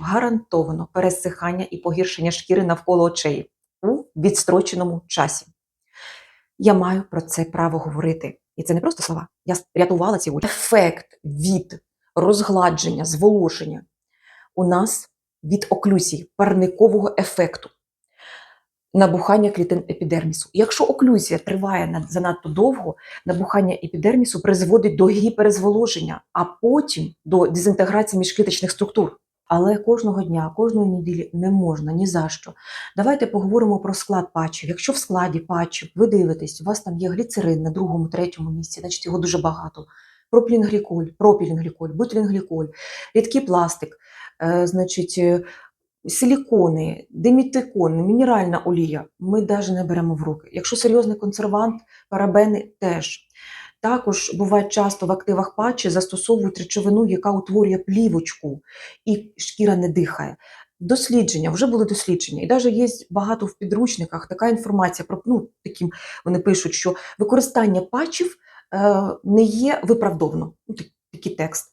гарантовано пересихання і погіршення шкіри навколо очей у відстроченому часі. Я маю про це право говорити. І це не просто слова. Я рятувала ці. Ефект від розгладження, зволоження у нас від оклюзії, парникового ефекту, набухання клітин епідермісу. Якщо оклюзія триває занадто довго, набухання епідермісу призводить до гіперзволоження, а потім до дезінтеграції міжкліточних структур. Але кожного дня, кожної неділі не можна ні за що. Давайте поговоримо про склад патчів. Якщо в складі патчів ви дивитесь, у вас там є гліцерин на другому, третьому місці, значить його дуже багато. Пропілінгліколь, пропілінгліколь, бутилінгліколь, рідкий пластик, е, значить, е, силікони, димітикон, мінеральна олія. Ми навіть не беремо в руки. Якщо серйозний консервант, парабени теж. Також буває часто в активах патчі застосовують речовину, яка утворює плівочку, і шкіра не дихає. Дослідження, вже були дослідження, і навіть є багато в підручниках така інформація про ну, таким вони пишуть, що використання патчів е, не є виправдовно. Ну, такий текст.